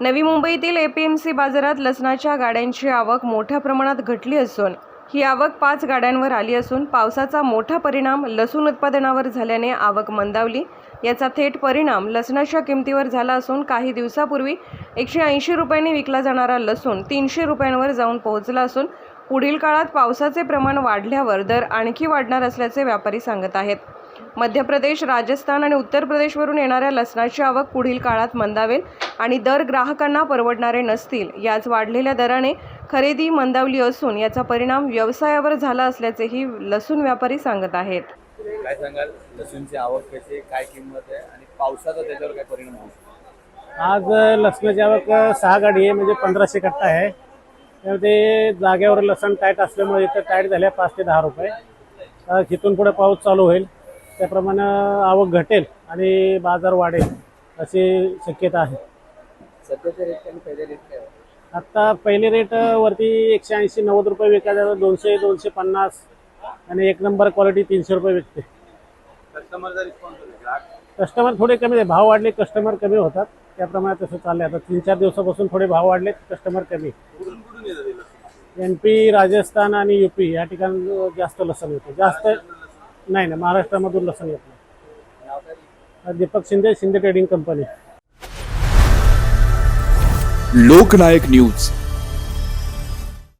नवी मुंबईतील एपीएमसी बाजारात लसणाच्या गाड्यांची आवक मोठ्या प्रमाणात घटली असून ही आवक पाच गाड्यांवर आली असून पावसाचा मोठा परिणाम लसूण उत्पादनावर झाल्याने आवक मंदावली. याचा थेट परिणाम लसणाच्या किमतीवर झाला असून काही दिवसापूर्वी एकशे ऐंशी रुपयांनी विकला जाणारा लसूण तीनशे रुपयांवर जाऊन पोहोचला असून पुढील काळात पावसाचे प्रमाण वाढल्यावर दर आणखी वाढणार असल्याचे व्यापारी सांगत आहेत. मध्य प्रदेश राजस्थान आणि उत्तर प्रदेशवरून येणाऱ्या लसणाची आवक पुढील काळात मंदावेल आणि दर ग्राहकांना परवडणारे नसतील. याच वाढलेल्या दराने खरेदी मंदावली असून याचा परिणाम व्यवसायावर झाला असल्याचेही लसूण व्यापारी सांगत आहेत. काय सांगाल? लसूणची आवक कशी काय किंमत आहे? आणि पावसाचा त्याच्यावर काय परिणाम आज लसणाची आवक सहा गाडी आहे म्हणजे पंधराशे कट्टा आहे. त्यामध्ये जागेवर लसण टाईट असल्यामुळे इथं टाईट झाल्या पाच ते दहा रुपये. तिथून पुढे पाऊस चालू होईल. त्याप्रमाणे आवक घटेल आणि बाजार वाढेल अशी शक्यता आहे. सध्याचे रेट आणि पहिले रेट काय आहे? आत्ता पहिले रेट वरती एकशे ऐंशी नव्वद रुपये विकायचा दोनशे दोनशे पन्नास आणि एक नंबर क्वालिटी तीनशे रुपये विकते. कस्टमरचा रिस्पॉन्स होतो. ग्राहक? कस्टमर थोडे कमी आहे भाव वाढले कस्टमर कमी होतात. त्याप्रमाणे तसं चाललंय. आता तीन चार दिवसापासून थोडे भाव वाढले कस्टमर कमी. कुठून कुठून येतं ते लसूण एन पी राजस्थान आणि युपी या ठिकाणी जास्त लसण येतं जास्त नाही नाही महाराष्ट्रामधून लसण येत नाही. Deepak Shinde Shinde trading company Loknayak news.